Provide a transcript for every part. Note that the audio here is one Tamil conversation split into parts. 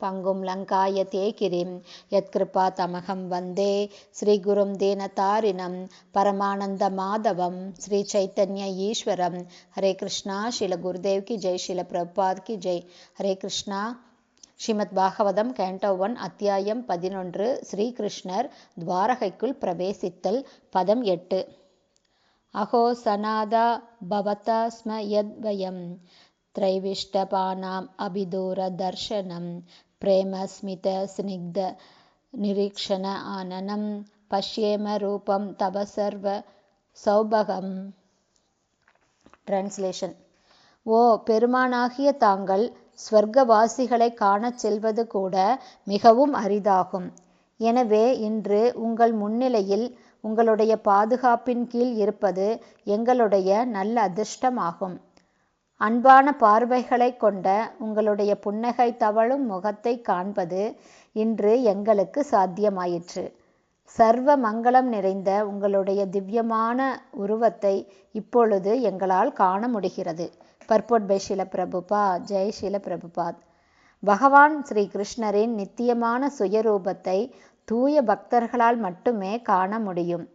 பங்கும் லங்காய தேகிரிம் யத்கிருபா தமகம் வந்தே. ஸ்ரீகுரும் தீனதாரிணம் பரமானந்த மாதவம். ஸ்ரீ சைத்தன்ய ஈஸ்வரம். ஹரே கிருஷ்ணா. ஷில குருதேவ்கி ஜெய். ஷில பிரபாத் கி ஜெய். ஹரே கிருஷ்ணா. ஸ்ரீமத் பாகவதம் கேண்டோ ஒன் அத்தியாயம் பதினொன்று. ஸ்ரீகிருஷ்ணர் துவாரகைக்குள் பிரவேசித்தல் பதம் எட்டு. அஹோ சனாதா பவதா ஸ்ம யத்வயம் திரைவிஷ்டபானாம் அபிதூர தர்ஷனம். निरीक्षण आननं पश्येम रूपं तव सर्व சௌபகம் டிரான்ஸ்லேஷன் ஓ பெருமானாகிய தாங்கள் ஸ்வர்க்கவாசிகளை காணச் செல்வது கூட மிகவும் அரிதாகும் எனவே இன்று உங்கள் முன்னிலையில் உங்களுடைய பாதுகாப்பின் கீழ் இருப்பது எங்களுடைய நல்ல அதிர்ஷ்டமாகும் அன்பான பார்வைகளை கொண்ட உங்களுடைய புன்னகை தவழும் முகத்தை காண்பது இன்று எங்களுக்கு சாத்தியமாயிற்று. சர்வ மங்களம் நிறைந்த உங்களுடைய திவ்யமான உருவத்தை இப்பொழுது எங்களால் காண முடிகிறது. பர்போட் பை ஷில பிரபுபா ஜெய் ஷில பிரபுபாத். பகவான் ஸ்ரீ கிருஷ்ணரின் நித்தியமான சுயரூபத்தை தூய பக்தர்களால் மட்டுமே காண முடியும்.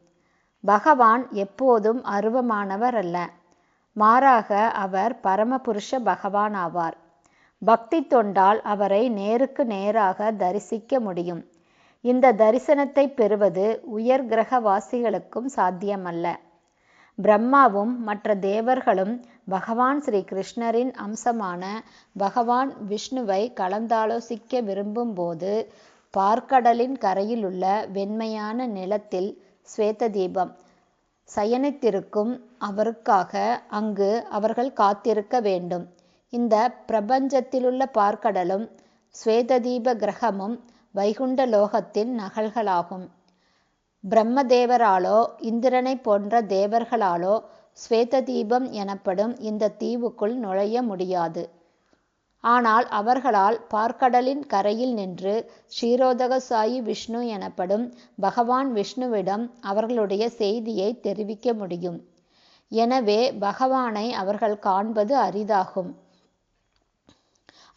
பகவான் எப்போதும் அருவமானவர் அல்ல. மாறாக அவர் பரமபுருஷ பகவான் ஆவார் பக்தி தொண்டால் அவரை நேருக்கு நேராக தரிசிக்க முடியும். இந்த தரிசனத்தை பெறுவது உயர் கிரகவாசிகளுக்கும் சாத்தியமல்ல. பிரம்மாவும் மற்ற தேவர்களும் பகவான் ஸ்ரீ கிருஷ்ணரின் அம்சமான பகவான் விஷ்ணுவை கலந்தாலோசிக்க விரும்பும் போது பார்க்கடலின் கரையிலுள்ள வெண்மையான நிலத்தில் ஸ்வேத தீபம் சயனித்திருக்கும் அவருக்காக அங்கு அவர்கள் காத்திருக்க வேண்டும். இந்த பிரபஞ்சத்திலுள்ள பார்க்கடலும் ஸ்வேததீப கிரகமும் வைகுண்ட லோகத்தின் நகல்களாகும். பிரம்மதேவராலோ இந்திரனை போன்ற தேவர்களாலோ ஸ்வேததீபம் எனப்படும் இந்த தீவுக்குள் நுழைய முடியாது. ஆனால் அவர்களால் பார்க்கடலின் கரையில் நின்று ஸ்ரீரோதகசாயி விஷ்ணு எனப்படும் பகவான் விஷ்ணுவிடம் அவர்களுடைய செய்தியை தெரிவிக்க முடியும். எனவே பகவானை அவர்கள் காண்பது அரிதாகும்.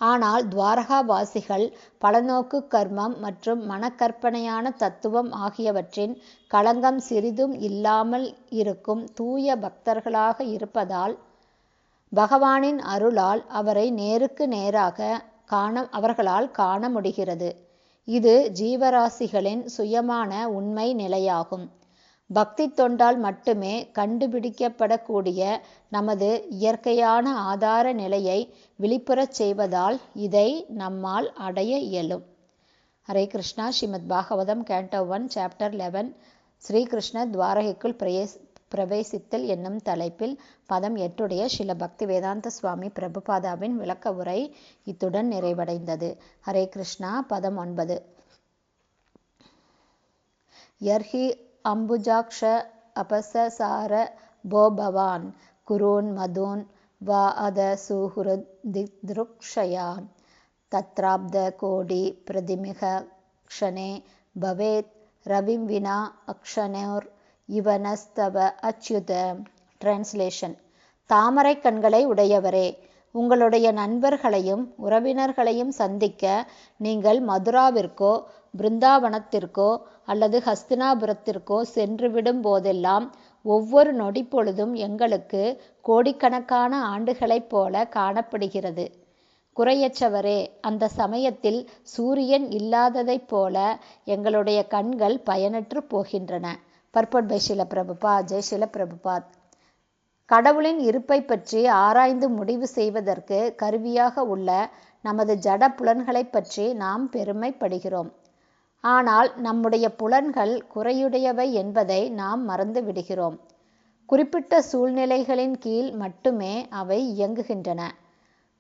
ஆனால் துவாரகாவாசிகள் பலநோக்கு கர்மம் மற்றும் மனக்கற்பனையான தத்துவம் ஆகியவற்றின் களங்கம் சிறிதும் இல்லாமல் இருக்கும் தூய பக்தர்களாக இருப்பதால் பகவானின் அருளால் அவரை நேருக்கு நேராக காண அவர்களால் காண முடிகிறது. இது ஜீவராசிகளின் சுயமான உண்மை நிலையாகும். பக்தி தொண்டால் மட்டுமே கண்டுபிடிக்கப்படக்கூடிய நமது இயற்கையான ஆதார நிலையை விழிப்புறச் செய்வதால் இதை நம்மால் அடைய இயலும். Hare Krishna. Srimad Bhagavatam canto one chapter eleven. Srikrishna துவாரகைக்குள் பிரேஸ் பிரவேசித்தல் என்னும் தலைப்பில் பதம் எட்டுடைய ஸ்ரீல பக்தி வேதாந்த சுவாமி பிரபுபாதாவின் விளக்க உரை இத்துடன் நிறைவடைந்தது. ஹரே கிருஷ்ணா. பதம் ஒன்பது. யர்ஹி அம்புஜாக்ஷ அபசசார போ பவான் குரூன் மதூன் வா அத சுஹுருதிருக்ஷயா தத்ராப்த கோடி பிரதிமிக க்ஷணே பவேத் ரவிம் வினா அக்ஷனோர் இவனஸ்தவ அச்சுத. டிரான்ஸ்லேஷன் தாமரை கண்களை உடையவரே உங்களுடைய நண்பர்களையும் உறவினர்களையும் சந்திக்க நீங்கள் மதுராவிற்கோ பிருந்தாவனத்திற்கோ அல்லது ஹஸ்தினாபுரத்திற்கோ சென்றுவிடும் போதெல்லாம் ஒவ்வொரு நொடி பொழுதும் எங்களுக்கு கோடிக்கணக்கான ஆண்டுகளைப் போல காணப்படுகிறது. குறையற்றவரே அந்த சமயத்தில் சூரியன் இல்லாததைப் போல எங்களுடைய கண்கள் பயனற்று போகின்றன. பர்பட் பை ஷில பிரபுபா ஜெய் ஷில பிரபுபாத் கடவுளின் இருப்பை பற்றி ஆராய்ந்து முடிவு செய்வதற்கு கருவியாக உள்ள நமது ஜட புலன்களை பற்றி நாம் பெருமைப்படுகிறோம். ஆனால் நம்முடைய புலன்கள் குறையுடையவை என்பதை நாம் மறந்து விடுகிறோம். குறிப்பிட்ட சூழ்நிலைகளின் கீழ் மட்டுமே அவை இயங்குகின்றன.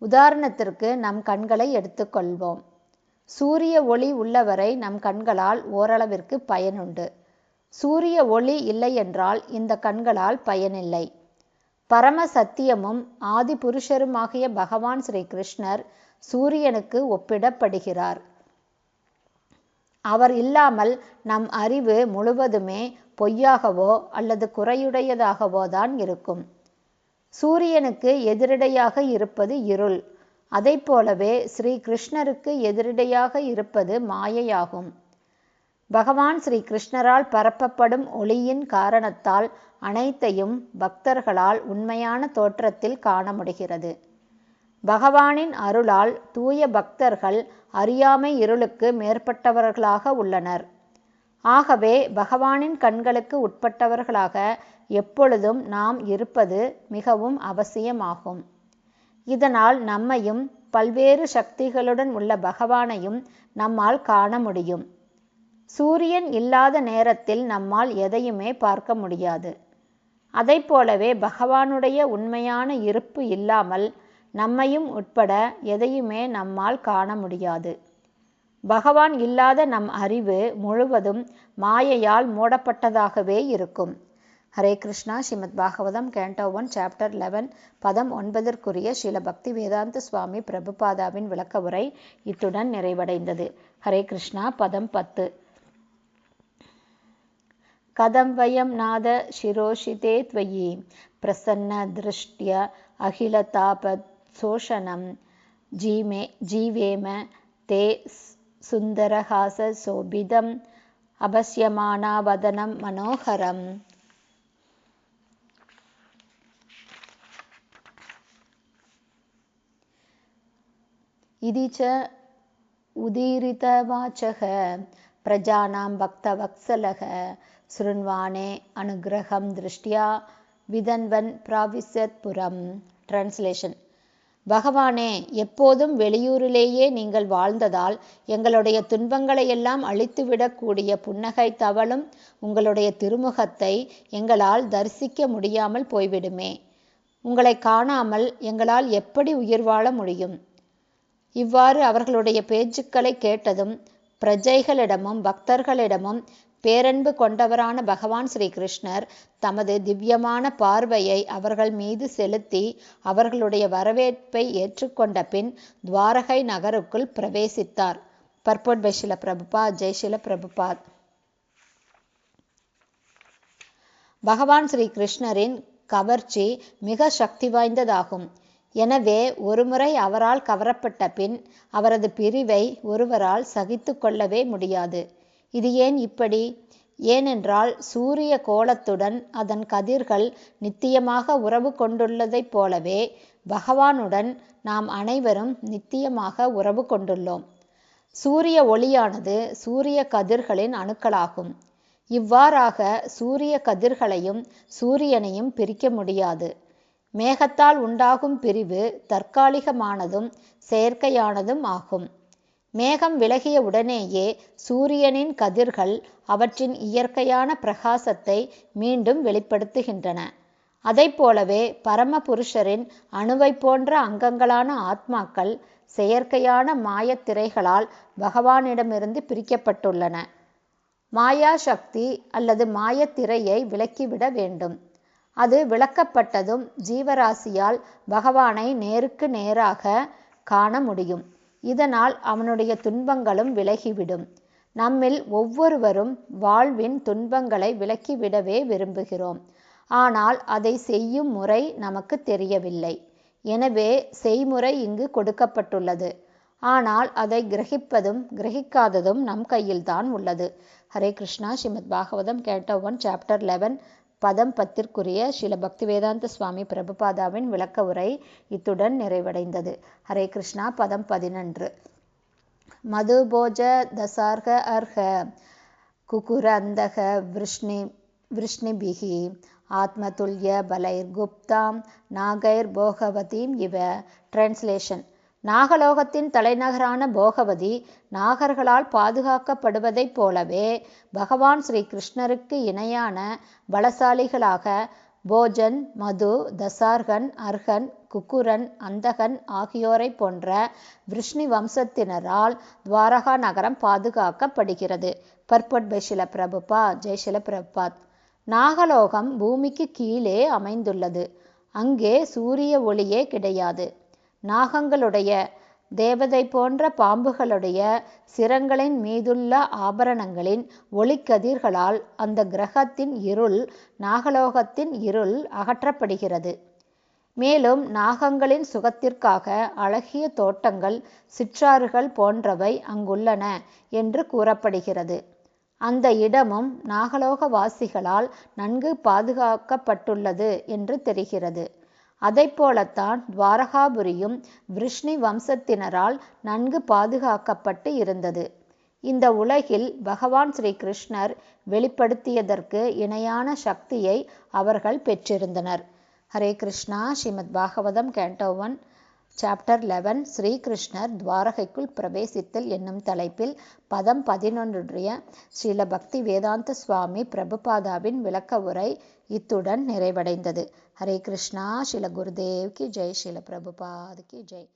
உதாரணத்திற்கு நம் கண்களை எடுத்துக்கொள்வோம் சூரிய ஒளி உள்ளவரை நம் கண்களால் ஓரளவிற்கு பயனுண்டு. சூரிய ஒளி இல்லையென்றால் இந்த கண்களால் பயனில்லை. பரம சத்தியமும் ஆதி புருஷருமாகிய பகவான் ஸ்ரீ கிருஷ்ணர் சூரியனுக்கு ஒப்பிடப்படுகிறார். அவர் இல்லாமல் நம் அறிவு முழுவதுமே பொய்யாகவோ அல்லது குறையுடையதாகவோ தான் இருக்கும். சூரியனுக்கு எதிரிடையாக இருப்பது இருள். அதை போலவே ஸ்ரீ கிருஷ்ணருக்கு எதிரிடையாக இருப்பது மாயையாகும். பகவான் ஸ்ரீ கிருஷ்ணரால் பரப்பப்படும் ஒளியின் காரணத்தால் அனைத்தையும் பக்தர்களால் உண்மையான தோற்றத்தில் காண முடிகிறது பகவானின் அருளால் தூய பக்தர்கள் அறியாமை இருளுக்கு மேற்பட்டவர்களாக உள்ளனர். ஆகவே பகவானின் கண்களுக்கு உட்பட்டவர்களாக எப்பொழுதும் நாம் இருப்பது மிகவும் அவசியமாகும். இதனால் நம்மையும் பல்வேறு சக்திகளுடன் உள்ள பகவானையும் நம்மால் காண முடியும். சூரியன் இல்லாத நேரத்தில் நம்மால் எதையுமே பார்க்க முடியாது. அதை போலவே பகவானுடைய உண்மையான இருப்பு இல்லாமல் நம்மையும் உட்பட எதையுமே நம்மால் காண முடியாது. பகவான் இல்லாத நம் அறிவு முழுவதும் மாயையால் மூடப்பட்டதாகவே இருக்கும். Hare Krishna Srimad Bhagavatam canto one chapter eleven பதம் ஒன்பதற்குரிய ஸ்ரீல பக்தி வேதாந்த சுவாமி பிரபுபாதாவின் விளக்க உரை இத்துடன் நிறைவடைந்தது. ஹரே கிருஷ்ணா பதம் பத்து. कथं वयं नादशिरोषिते त्वयि प्रसन्नदृष्ट्या अखिलतापशोषणं जीमे जीवेम ते सुन्दरहासशोभितम् अपश्यमानावदनं मनोहरम् इति च उदीरितवाचः प्रजानां भक्तवत्सलः शृण्वाणे अनुग्रहं दृष्ट्या விதன்வன் பிராவிசத் புறம் டிரான்ஸ்லேஷன் பகவானே எப்போதும் வெளியூரிலேயே நீங்கள் வாழ்ந்ததால் எங்களுடைய துன்பங்களையெல்லாம் அழித்துவிடக்கூடிய புன்னகை தவளும் உங்களுடைய திருமுகத்தை எங்களால் தரிசிக்க முடியாமல் போய்விடுமே உங்களை காணாமல் எங்களால் எப்படி உயிர் வாழ முடியும் இவ்வாறு அவர்களுடைய பேச்சுக்களை கேட்டதும் பிரஜைகளிடமும் பக்தர்களிடமும் பேரன்பு கொண்டவரான பகவான் ஸ்ரீ கிருஷ்ணர் தமது திவ்யமான பார்வையை அவர்கள் மீது செலுத்தி அவர்களுடைய வரவேற்பை ஏற்றுக்கொண்ட பின் துவாரகை நகருக்குள் பிரவேசித்தார். பர்போட் பை ஷில ஜெய்ஷில பிரபுபாத் பகவான் ஸ்ரீ கிருஷ்ணரின் கவர்ச்சி மிக சக்தி வாய்ந்ததாகும் எனவே ஒருமுறை அவரால் கவரப்பட்ட பின் அவரது பிரிவை ஒருவரால் சகித்து கொள்ளவே முடியாது. இது ஏன் இப்படி? ஏனென்றால் சூரிய கோலத்துடன் அதன் கதிர்கள் நித்தியமாக உறவு கொண்டுள்ளதைப் போலவே பகவானுடன் நாம் அனைவரும் நித்தியமாக உறவு கொண்டுள்ளோம். சூரிய ஒளியானது சூரிய கதிர்களின் அணுக்களாகும். இவ்வாறாக சூரிய கதிர்களையும் சூரியனையும் பிரிக்க முடியாது. மேகத்தால் உண்டாகும் பிரிவு தற்காலிகமானதும் செயற்கையானதும் ஆகும். மேகம் விலகிய உடனேயே சூரியனின் கதிர்கள் அவற்றின் இயற்கையான பிரகாசத்தை மீண்டும் வெளிப்படுத்துகின்றன. அதை போலவே பரமபுருஷரின் அணுவை போன்ற அங்கங்களான ஆத்மாக்கள் செயற்கையான மாயத்திரைகளால் பகவானிடமிருந்து பிரிக்கப்பட்டுள்ளன. மாயா சக்தி அல்லது மாயத்திரையை விலக்கிவிட வேண்டும். அது விளக்கப்பட்டதும் ஜீவராசியால் பகவானை நேருக்கு நேராக காண முடியும். இதனால் அவனுடைய துன்பங்களும் விலகிவிடும். நம்மில் ஒவ்வொருவரும் வாழ்வின் துன்பங்களை விலக்கிவிடவே விரும்புகிறோம். ஆனால் அதை செய்யும் முறை நமக்கு தெரியவில்லை. எனவே செய்முறை இங்கு கொடுக்கப்பட்டுள்ளது. ஆனால் அதை கிரகிப்பதும் கிரகிக்காததும் நம் கையில்தான் உள்ளது. ஹரே கிருஷ்ணா. ஸ்ரீமத் பாகவதம் கேட்ட ஒன் சாப்டர் லெவன். பதம் பத்திற்குரிய ஸ்ரீல பக்திவேதாந்த சுவாமி பிரபுபாதாவின் விளக்க உரை இத்துடன் நிறைவடைந்தது. ஹரே கிருஷ்ணா பதம் பதினொன்று. மதுபோஜ தசார்க அர்ஹ குகுர அந்தக விருஷ்ணி விருஷ்ணிபிகி ஆத்மதுல்ய பலைர்குப்தாம் நாகைர் போகவதீம் இவ. டிரான்ஸ்லேஷன் நாகலோகத்தின் தலைநகரான போகவதி நாகர்களால் பாதுகாக்கப்படுவதைப் போலவே பகவான் ஸ்ரீ கிருஷ்ணருக்கு இணையான பலசாலிகளாக போஜன் மது தசார்கன் அர்ஹன் குக்குரன் அந்தகன் ஆகியோரை போன்ற விஷ்ணு வம்சத்தினரால் துவாரகா நகரம் பாதுகாக்கப்படுகிறது. பர்பட் பை பிரபுபா ஜெய்ஷில பிரபாத். நாகலோகம் பூமிக்கு கீழே அமைந்துள்ளது. அங்கே சூரிய ஒளியே கிடையாது. நாகங்களுடைய தேவதை போன்ற பாம்புகளுடைய சிரங்களின் மீதுள்ள ஆபரணங்களின் ஒளிக்கதிர்களால் அந்த கிரகத்தின் இருள் நாகலோகத்தின் இருள் அகற்றப்படுகிறது. மேலும் நாகங்களின் சுகத்திற்காக அழகிய தோட்டங்கள் சிற்றாறுகள் போன்றவை அங்குள்ளன என்று கூறப்படுகிறது. அந்த இடமும் நாகலோக வாசிகளால் நன்கு பாதுகாக்கப்பட்டுள்ளது என்று தெரிகிறது. அதைப்போலத்தான் துவாரகாபுரியும் விருஷ்ணி வம்சத்தினரால் நன்கு பாதுகாக்கப்பட்டு இருந்தது. இந்த உலகில் பகவான் ஸ்ரீ கிருஷ்ணர் வெளிப்படுத்தியதற்கு இணையான சக்தியை அவர்கள் பெற்றிருந்தனர். Hare Krishna Srimad Bhagavatam canto one chapter eleven ஸ்ரீகிருஷ்ணர் துவாரகைக்குள் பிரவேசித்தல் என்னும் தலைப்பில் பதம் பதினொன்றுடைய ஸ்ரீல பக்தி வேதாந்த சுவாமி பிரபுபாதாவின் விளக்க உரை இத்துடன் நிறைவடைந்தது. ஹரே கிருஷ்ணா. ஸ்ரீல குருதேவ் கி ஜெய். ஸ்ரீல பிரபுபாத் கி ஜெய்.